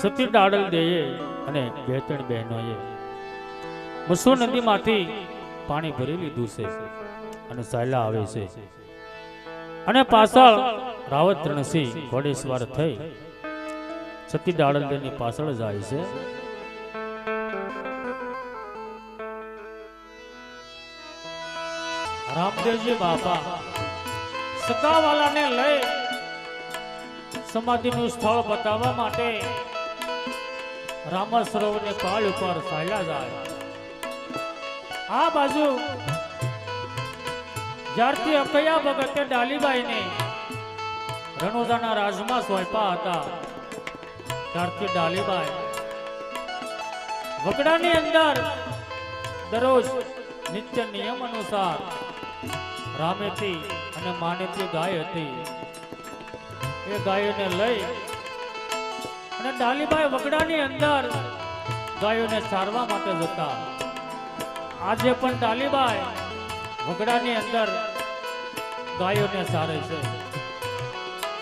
સતી ડાડલ દેએ અને બે ત્રણ બહેનોએ. મસુ નદીમાંથી પાણી ભરી લીધું છે અને સાયલા આવે છે. અને પાછળ રાવત ત્રણસિંહ ઘોડેસવાર થઈ સતી ડાડલ દેની પાછળ જાય છે. રામદેવજી બાપા સકાવાલાને લઈ સમાધિનું સ્થળ બતાવવા માટે રામા સરોવરની પાળ ઉપર ચાલ્યા જાય. આ બાજુ જ્યારથી અકૈયા ભગતે ડાલીબાઈને રણોદાના રાજમાં સોંપા હતા, ત્યારથી ડાલીબાઈ વગડાની અંદર દરરોજ નિત્ય નિયમ અનુસાર રામેથી અને માનેથી ગાય હતી. એ ગાયોને લઈ અને ડાલીબાઈ વગડાની અંદર ગાયોને સારવા માટે જતા. આજે પણ ડાલીબાઈ વગડાની અંદર ગાયોને સારે છે.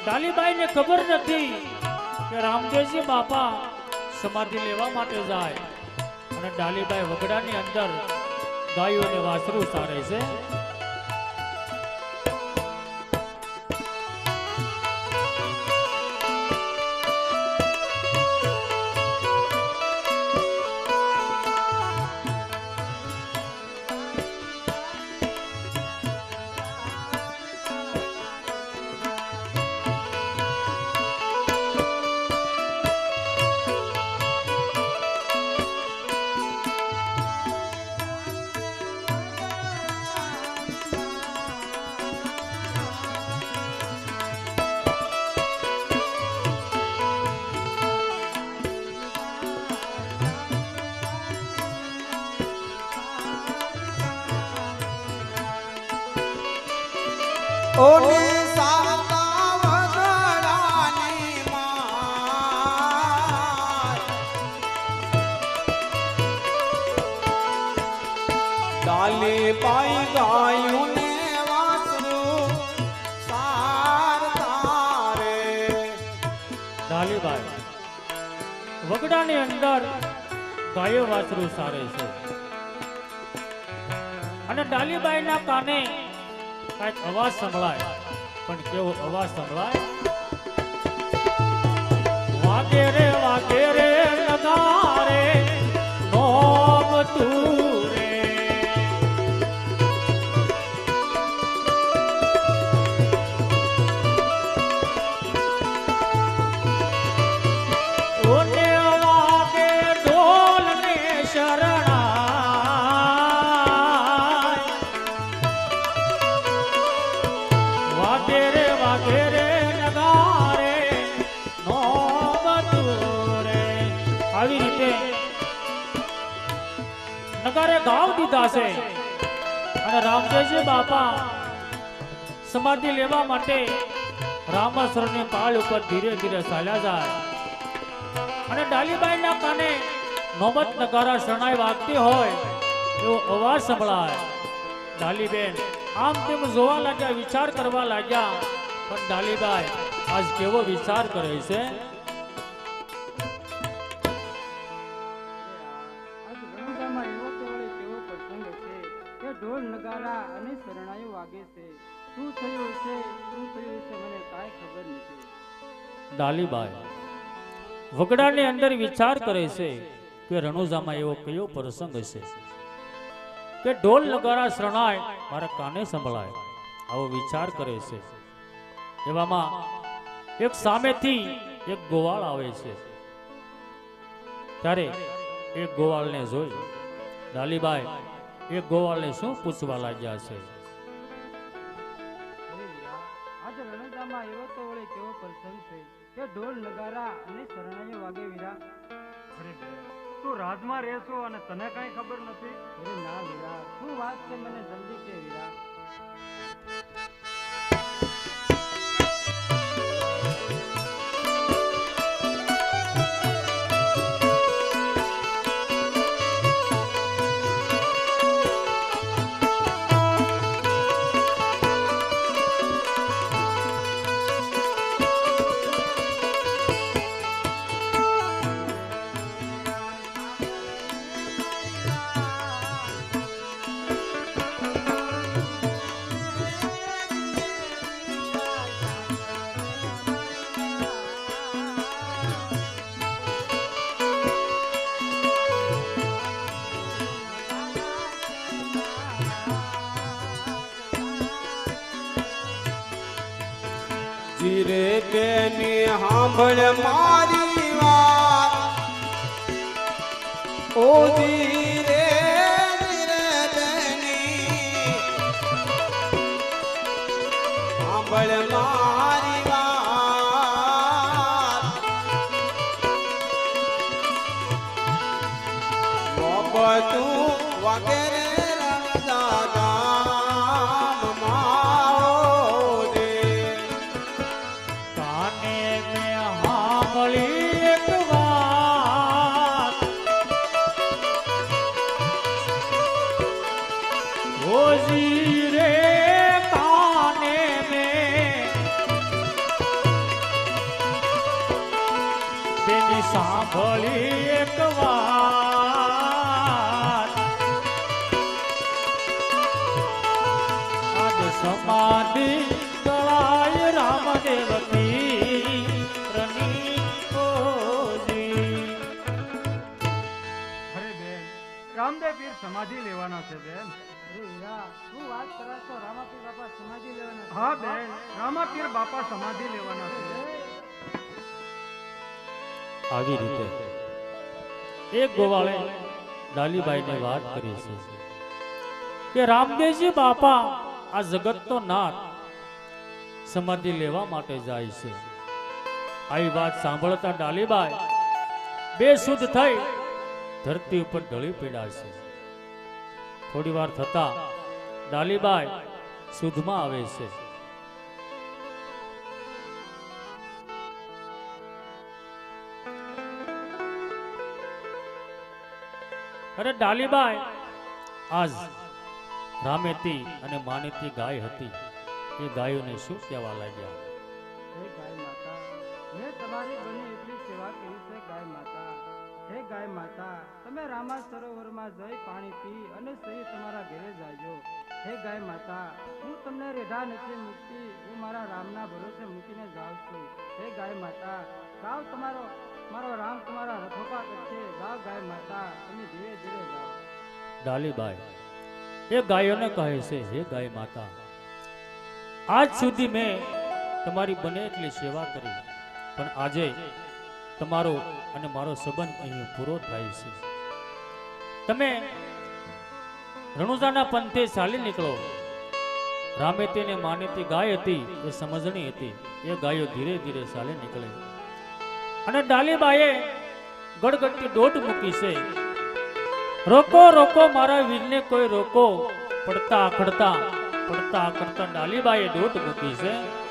ડાલીબાઈને ખબર નથી કે રામદેવજી બાપા સમાધિ લેવા માટે જાય. અને ડાલીબાઈ વગડાની અંદર ગાયોને વાસરું સારે છે. ડાલી પાઈ ગાયું ને વાસરું વગડાની અંદર ગાયો વાસરું સારે છે. અને ડાલીબાઈના કાને કાંઈક અવાજ સંભળાય. પણ કેવો અવાજ સંભળાય? વાગે રે વાગે રે દીધા છે અને રામદેવજી બાપા. સમાધિ લેવા માટે રામાસરની પાળ ઉપર ધીરે ધીરે ચાલ્યા જાય. અને ડાલીબાઈના કાને નોબત નગારા શરણાઈ વાગતી હોય એવો અવાજ સંભળાય. ડાલીબેન, આમ તેમ જોવા લાગ્યા, વિચાર કરવા લાગ્યા, પણ ડાલીબાઈ આજ કેવો વિચાર કરે છે? ડાલીબાઈ વગડાની અંદર વિચાર કરે છે કે રણુજામાં એવો કયો પ્રસંગ છે કે ઢોલ નગારા શરણાય મારા કાને સંભળાય? આવો વિચાર કરે છે. એવામાં એક સામેથી એક ગોવાળ આવે છે. ત્યારે એક ગોવાળને જોઈ ડાલીબાઈ એ ગોવાળને શું પૂછવા લાગ્યા છે? કે ઢોલ નગારા અને શરણાઈ વાગે વીરા. અરે બે, તું રાજમાં રહેશો અને તને કઈ ખબર નથી? અરે ના વીરા શું વાત છે મને જલ્દી કે વીરા? ધીરે તેની સાંભળ મારી વાત. ઓ ધીરે ધીરે તેની. સાંભળ મારી સમાધિ ગળાય રામદેવતી રામદેવ પીર સમાધિ લેવાના છે બેન શું વાત કરો છો રામાપીર બાપા સમાધિ લેવાના હા બેન રામાપીર બાપા સમાધિ લેવાના છે આવી રીતે એક ગોવાળે ડાલીબાઈને વાત કરી છે કે રામદેવજી બાપા આ જગતનો નાથ સમાધિ લેવા માટે જાય છે. આવી વાત સાંભળતા ડાલીબાઈ બે શુદ્ધ થઈ ધરતી ઉપર ઢળી પીડાશે થોડી વાર થતા ડાલીબાઈ શુદ્ધમાં આવે છે. અરે ડાલીબાઈ, આજ રામેતી અને માનેતી ગાય હતી. એ ગાયોને શું કહેવા લાગ્યા? હે ગાય માતા મેં તમારી બની એટલી સેવા કરી છે ગાય માતા. હે ગાય માતા તમે રામા સરોવરમાં જઈ પાણી પી અને સહી તમારા ઘરે જાજો. હે ગાય માતા હું તમને રેઢા નથી મૂકતી હું મારા રામના ભરોસે મૂકીને જાઉં છું. હે ગાય માતા ગાવ તમારો મારો રામ તમારા રખોપા કરશે. ગાવ ગાય માતા તમે ધીરે ધીરે જાઓ. ડાલીબાઈ એ ગાયોને કહે છે, હે ગાય માતા, આજ સુધી મેં તમારી બને એટલી સેવા કરી, પણ આજે તમારો અને મારો સંબંધ અહીં પૂરો થાય છે. તમે રણુજાના પંથે ચાલી નીકળો. રામે તેને માનીતી ગાય હતી, એ સમજણી હતી. એ ગાયો ધીરે ધીરે ચાલે નીકળે. અને ડાલીબાએ ગડગડતી દોટ મૂકી છે. રોકો રોકો મારા વીરને કોઈ રોકો. પડતા આખડતા પડતા આખડતા ડાલીબાઈએ દોટ મૂકી છે.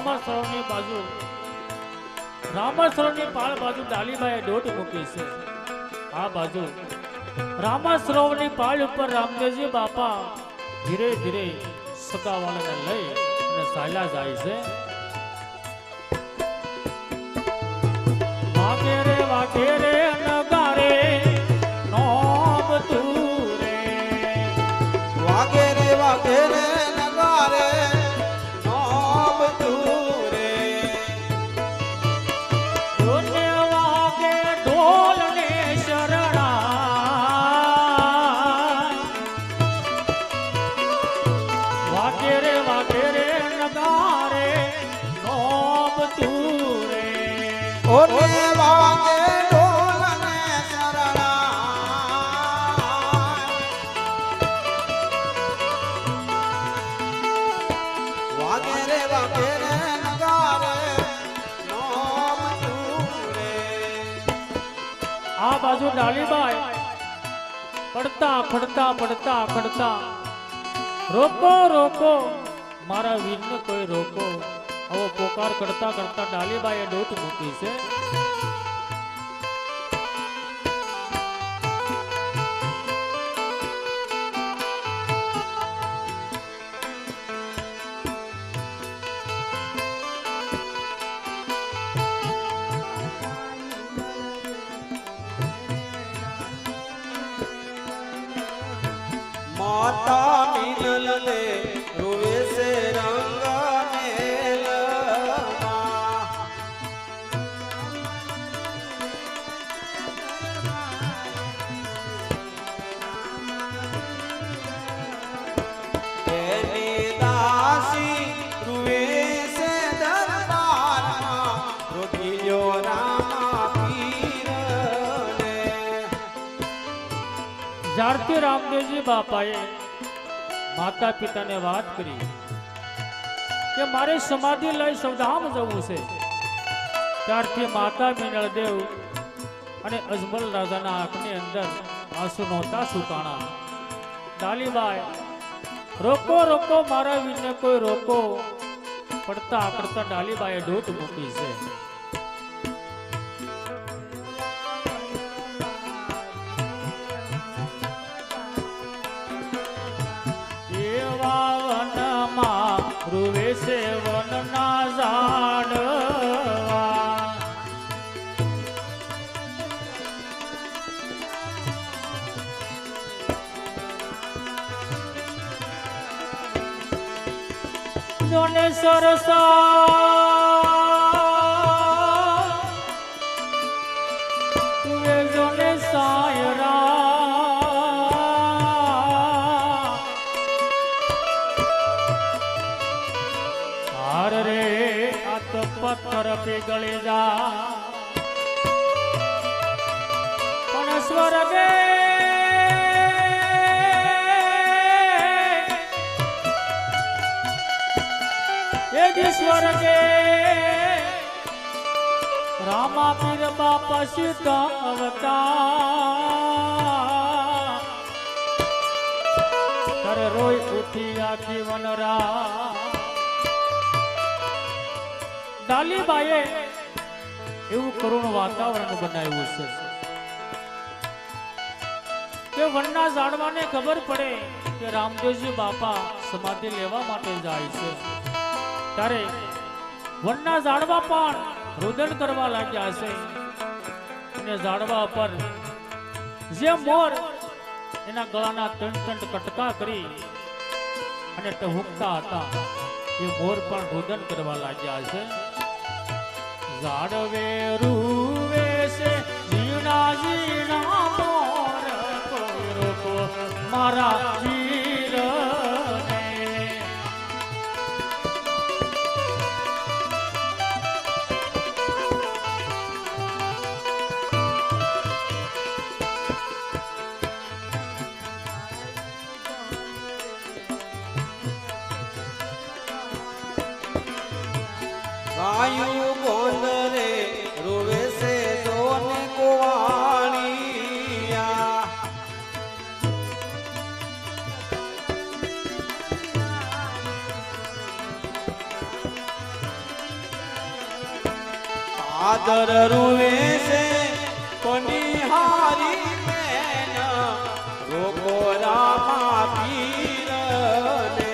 રામાસરોની બાજુ રામાસરની પાળ બાજુ ડાલીબાએ દોટ મૂકી છે. આ બાજુ રામાસરોવરની પાળ ઉપર રામદેવજી બાપા ધીરે ધીરે સગાવાળાને લઈ અને સાયલા જાય છે. આ બાજુ ડાલીબાઈ પડતા ખડતા પડતા ખડતા રોકો રોકો. મારા વીરને કોઈ રોકો. આવો પોકાર કરતા કરતા ડાલીબાઈએ દોટ મૂકી છે. જ્યારથી રામદેવજી બાપાએ માતા પિતાને વાત કરી કે મારે સમાધિ લઈ સૌધામ જવું છે. ત્યારથી માતા મિનળદેવ અને અજમલ રાજાના આંખની અંદર આંસુ નહોતા સુકાણા. ડાલીબાઈ, રોકો રોકો, મારા વિને કોઈ રોકો, પડતા આકડતા ડાલીબાઈએ ડોટ મૂકી છે. જોને સરસા. તુએ જોને સાયરા. હાર રે આ તો પથ્થર પીગળી સીતા અવતાર કરે ડાલીબાઈએ એવું કરુણ વાતાવરણ બનાવ્યું છે. કે વનના ઝાડવાને ખબર પડે કે રામદેવજી બાપા સમાધિ લેવા માટે જાય છે. ત્યારે વનના ઝાડવા પણ રુદન કરવા લાગ્યા છે. અને ઝાડવા પર જે મોર એના ગળાના ત્રણ ત્રણ કટકા કરી અને ટહુકતા હતા, એ મોર પણ રુદન કરવા લાગ્યા છે. ઝાડવે રૂવે છે ઝીણા ઝીણા મોર મારા ગાયું ગોંદરે રોવે છે જોને કોવાણિયા. આદર રૂવે છે પનિહારી મેન રોકો રામા પીરને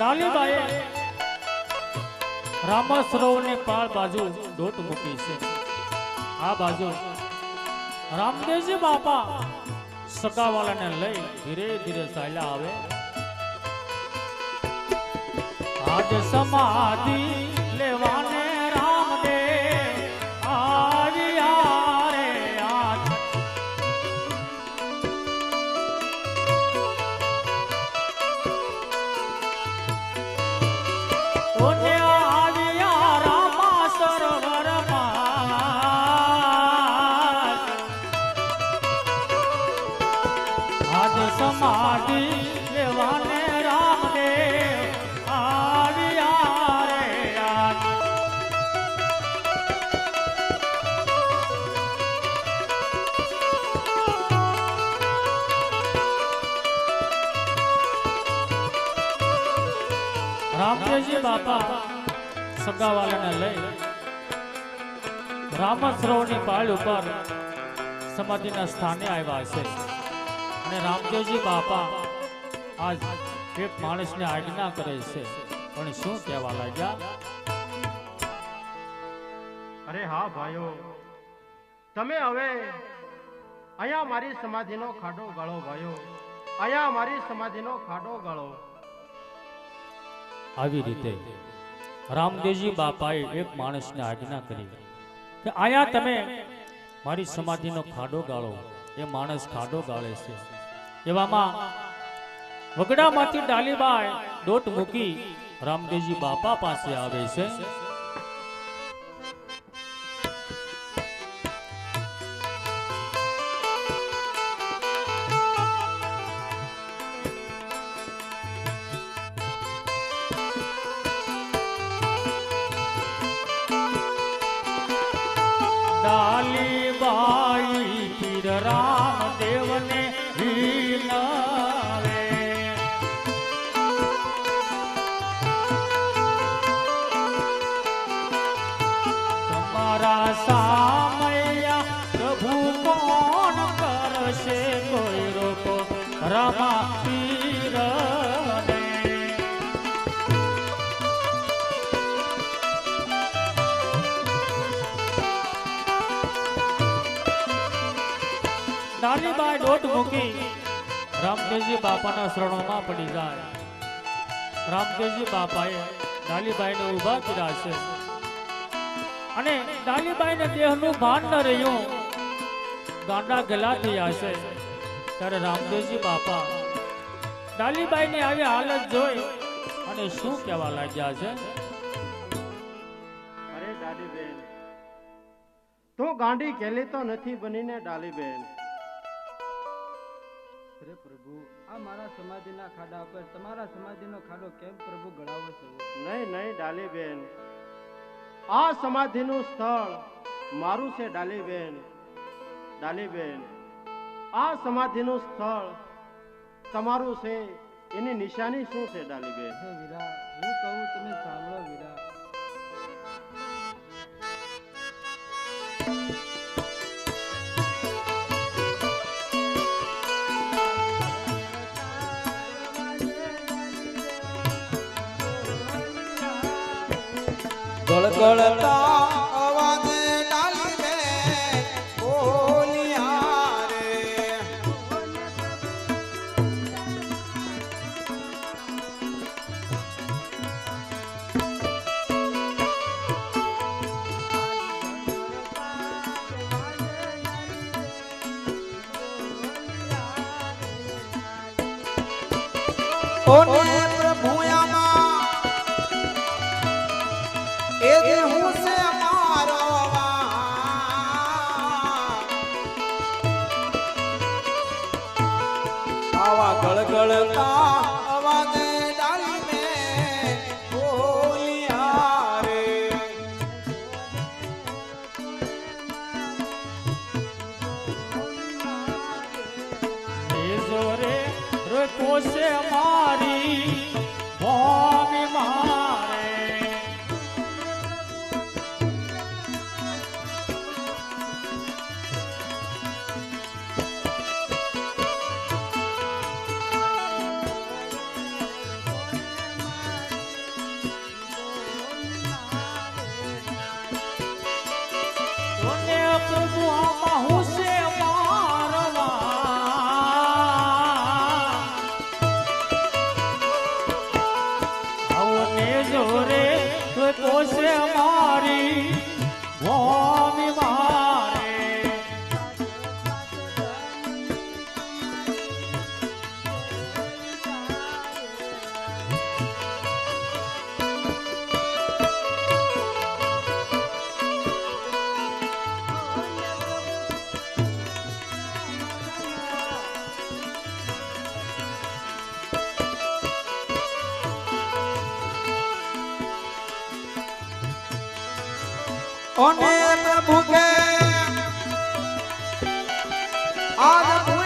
ડાલીબાઈએ રામા સરોવરની પાળ બાજુ દોટ મૂકી છે. આ બાજુ રામદેવજી બાપા સકાવાલાને લઈ ધીરે ધીરે ચાલ્યા આવે. આજ સમાધિ સમાધિના સ્થાને આવ્યા છે અને રામદેવજી બાપા આજ એક માણસને આજ્ઞા કરે છે. પણ શું કહેવા લાગ્યા? અરે હા ભાઈઓ તમે હવે અહીંયા મારી સમાધિનો ખાડો ગાળો ભાઈઓ અહીંયા મારી સમાધિનો ખાડો ગાળો. આવી રીતે રામદેવજી બાપાએ એક માણસને આજ્ઞા કરી કે અહીંયા તમે મારી સમાધિનો ખાડો ગાળો. એ માણસ ખાડો ગાળે છે. એવામાં વગડામાંથી ડાલીબાઈ દોટ મૂકી રામદેવજી બાપા પાસે આવે છે. ડાલીબાઈ ડોટ મૂકી રામદેવજી બાપાના શરણોમાં પડી જાય. રામદેવજી બાપાએ ડાલીબાઈને ઊભા કર્યા છે. અને ડાલીબાઈને દેહનું ભાન ન રહ્યું, ગાંડા ગલા થયા છે. ત્યારે રામદેવજી બાપા ડાલીબાઈની આવી હાલત જોઈ અને શું કહેવા લાગ્યા છે? તું ગાંડી કેલી તો નથી બનીને ડાલીબેન. અરે પ્રભુ આ મારા સમાધિના ખાડા પર તમારા સમાધિનો ખાડો કેમ પ્રભુ ગળાવો છો? નહીં નહીં ડાલીબેન. આ સમાધિનું સ્થળ મારું છે ડાલીબેન. ડાલીબેન આ સમાધિનું સ્થળ તમારું છે એની નિશાની શું છે ડાલીબેન? હે વીરા હું કહું તમે ગળગળતા અવાજે ડાલી મે બોલિયા રે ઓને પ્રભુ આજ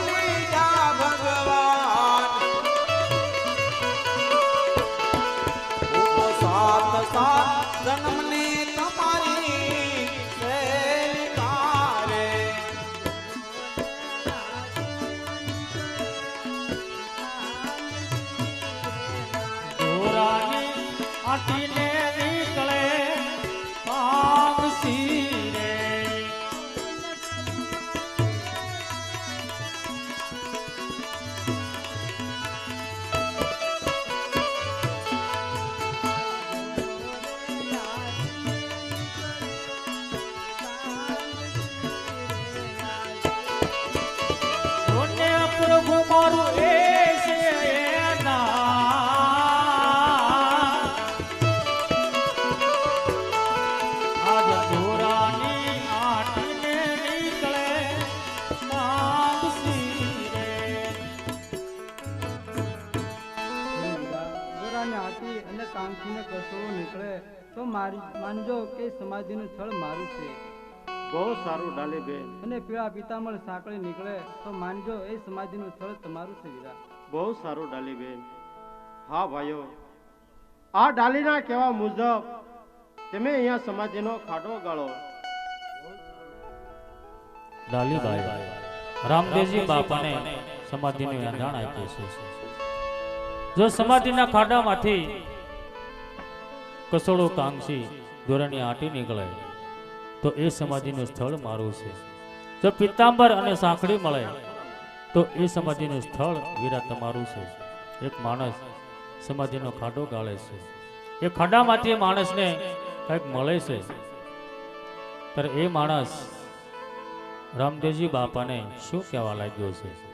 કાંખીને કસોળો નીકળે તો મારી માનજો કે સમાધિનું સ્થળ મારું છે. બહુ સારું ડાલીબેન અને પીળા પિતામળ સાંકળી નીકળે તો માનજો એ સમાધિનું સ્થળ તમારું છે વીરા. બહુ સારું ડાલીબેન હા ભાઈઓ આ ડાલીના કહેવા મુજબ તમે અહીંયા સમાધિનો ખાડો ગાળો. લાલીભાઈ રામદેવજી બાપાને સમાધિનું એંધાણ આપ્યું છે. જો સમાધિના ખાડામાંથી કસોડો કાંક્ષી દોરાની આટી નીકળે તો એ સમાધિનું સ્થળ મારું છે. જો પિત્તાંબર અને સાંકળી મળે તો એ સમાધિનું સ્થળ વીરા તમારું છે. એક માણસ સમાધિનો ખાડો ગાળે છે. એ ખાડામાંથી એ માણસને કંઈક મળે છે. ત્યારે એ માણસ રામદેવજી બાપાને શું કહેવા લાગ્યો છે?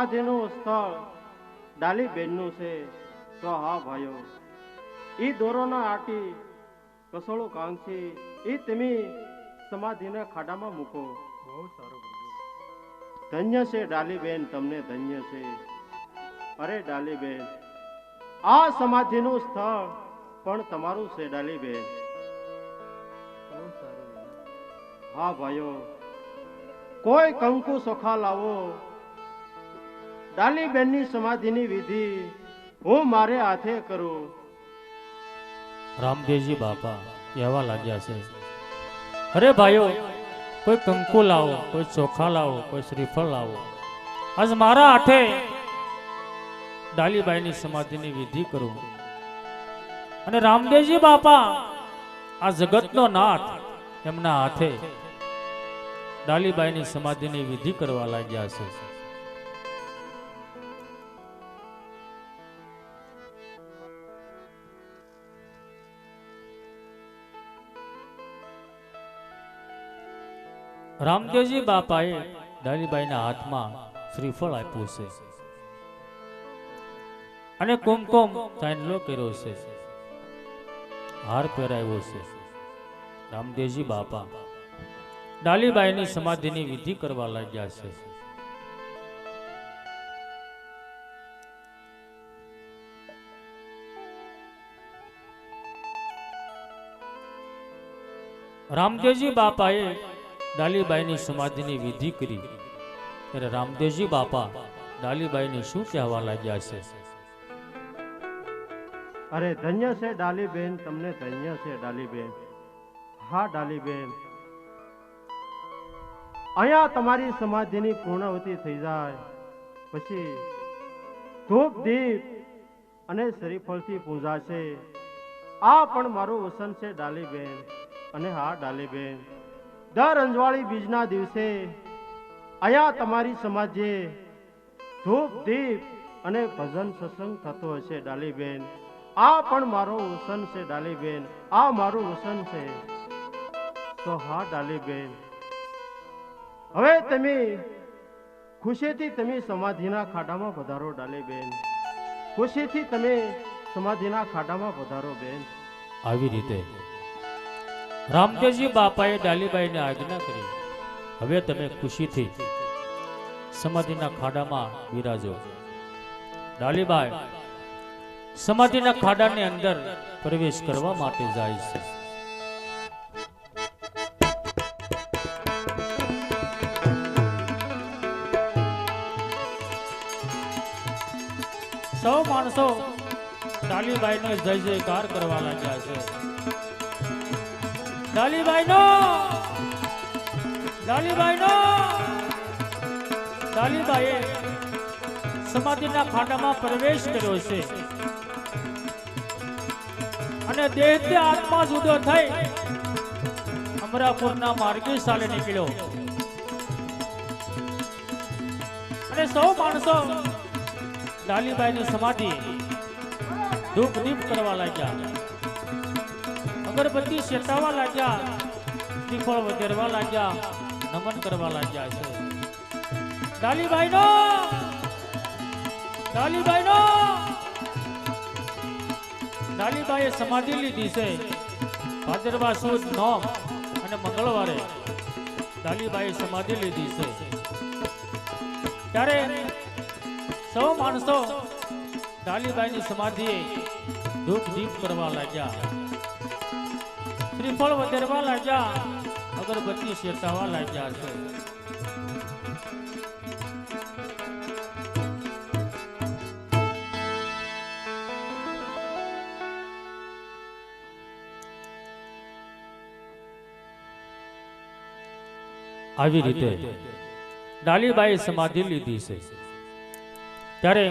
સમાધિનું સ્થળ ડાલીબેનનું છે. તો હા ભાઈઓ એ દોરોના આટી કસોળો કાંક્ષી એ તમે સમાધિના ખાડામાં મૂકો. બહુ સારું ધન્ય છે ડાલીબેન તમને ધન્ય છે. અરે ડાલીબેન આ સમાધિનું સ્થળ પણ તમારું છે ડાલીબેન. હા ભાઈઓ કોઈ કંકુ સોખા લાવો. ડાલીબેનની સમાધિની વિધિ હું મારે હાથે કરું. રામદેવજી બાપા, કહેવા લાગ્યા છે, અરે ભાઈઓ, કોઈ કંકુ લાવો, કોઈ ચોખા લાવો, કોઈ શ્રીફળ લાવો. આજ મારા હાથે ડાલીબાઈની સમાધિની વિધિ કરું. અને રામદેવજી બાપા, આ જગતનો નાથ એમના હાથે ડાલીબાઈની સમાધિની વિધિ કરવા લાગ્યા છે. રામદેવજી બાપાએ ડાલીબાઈના હાથમાં શ્રીફળ આપ્યું છે. અને કુમકુમ ચાંદલો કર્યો છે. હાર પહેરાવ્યો છે. રામદેવજી બાપા ડાલીબાઈની સમાધિની વિધિ કરવા લાગ્યા છે. રામદેવજી બાપાએ ડાલીબાઈની સમાધિની વિધિ કરી. ત્યારે રામદેવજી બાપા ડાલીબાઈને શું કહેવા લાગ્યા છે? અરે ધન્ય છે ડાલીબેન, તમને ધન્ય છે ડાલીબેન. હા, ડાલીબેન. અહીંયા તમારી સમાધિની પૂર્ણાવતી થઈ જાય, પછી ધૂપ, દીપ અને શ્રીફળથી પૂજાશે. આ પણ મારું વસન છે ડાલીબેન. અને હા, ડાલીબેન. દર અંજવાળી બીજના દિવસે અહીંયા તમારી સમાજે ધૂપ, દીપ અને ભજન સત્સંગ થતો હશે ડાલીબેન. આ પણ મારો વસન છે ડાલીબેન. આ મારું વસન છે. તો હા ડાલીબેન. હવે તમે ખુશીથી તમે સમાધિના ખાડામાં પધારો ડાલીબેન. ખુશીથી તમે સમાધિના ખાડામાં પધારો બેન. આવી રીતે રામદેવજી બાપાએ ડાલીબાઈને આજ્ઞા કરી, હવે તમે ખુશીથી સમાધિના ખાડામાં બિરાજો. ડાલીબાઈ સમાધિના ખાડાની અંદર પ્રવેશ કરવા માટે જાય છે. સૌ માણસો ડાલીબાઈનો જય જયકાર કરવા લાગ્યા છે. ડાલીબાઈનો ડાલીબાઈનો ડાલીબાઈએ સમાધિના ખાડામાં પ્રવેશ કર્યો છે. અને દેહથી આત્મા જુદો થઈ અમરાપુરના માર્ગે સાલે નીકળ્યો. અને સૌ માણસો ડાલીબાઈની સમાધિ ધૂપ દીપ કરવા લાગ્યા. અગરબત્તી શેતાવા લાગ્યા શ્રીફળ વધેરવા લાગ્યા, નમન કરવા લાગ્યા છે. ડાલીબાઈનો! ડાલીબાઈનો! ડાલીબાઈએ સમાધિ લીધી છે. ભાદરવા સુદ નોમ અને મંગળવારે ડાલીબાઈએ સમાધિ લીધી છે. ત્યારે સૌ માણસો ડાલીબાઈની સમાધિએ ધૂપ દીપ કરવા લાગ્યા. શ્રીફળ વધેરવા લાગ્યા અગરબત્તી શેરતાવા લાગ્યા છે. આવી રીતે ડાલીબાઈ સમાધિ લીધી છે. ત્યારે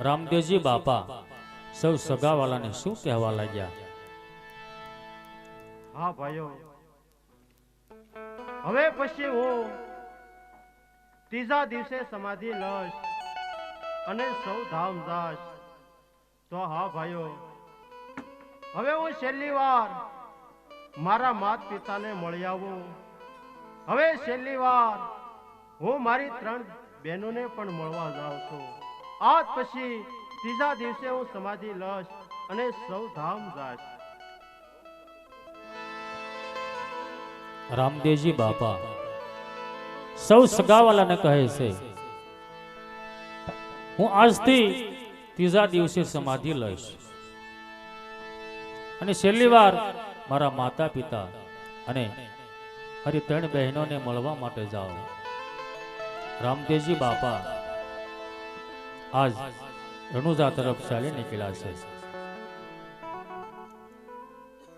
રામદેવજી બાપા સૌ સગાવાલાને શું કહેવા લાગ્યા? હા ભાઈઓ. હવે પછી હું ત્રીજા દિવસે સમાધિ લઈશ અને સૌ ધામ જાશ તો હા ભાઈઓ. હવે હું છેલ્લી વાર મારા માત પિતાને મળી આવું. હવે છેલ્લી વાર હું મારી ત્રણ બહેનોને પણ મળવા જાઉં છું. આજ પછી ત્રીજા દિવસે હું સમાધિ લઈશ અને સૌ ધામ જાશ રામદેવજી બાપા. સૌ સગાવાલાને કહે છે, હું આજથી ત્રીજા દિવસે સમાધિ લઈશ. અને છેલ્લી વાર મારા માતા પિતા અને હરી ત્રણ બહેનોને મળવા માટે જાઓ. રામદેવજી બાપા, આજ રણુજા તરફ ચાલી નીકળ્યા છે.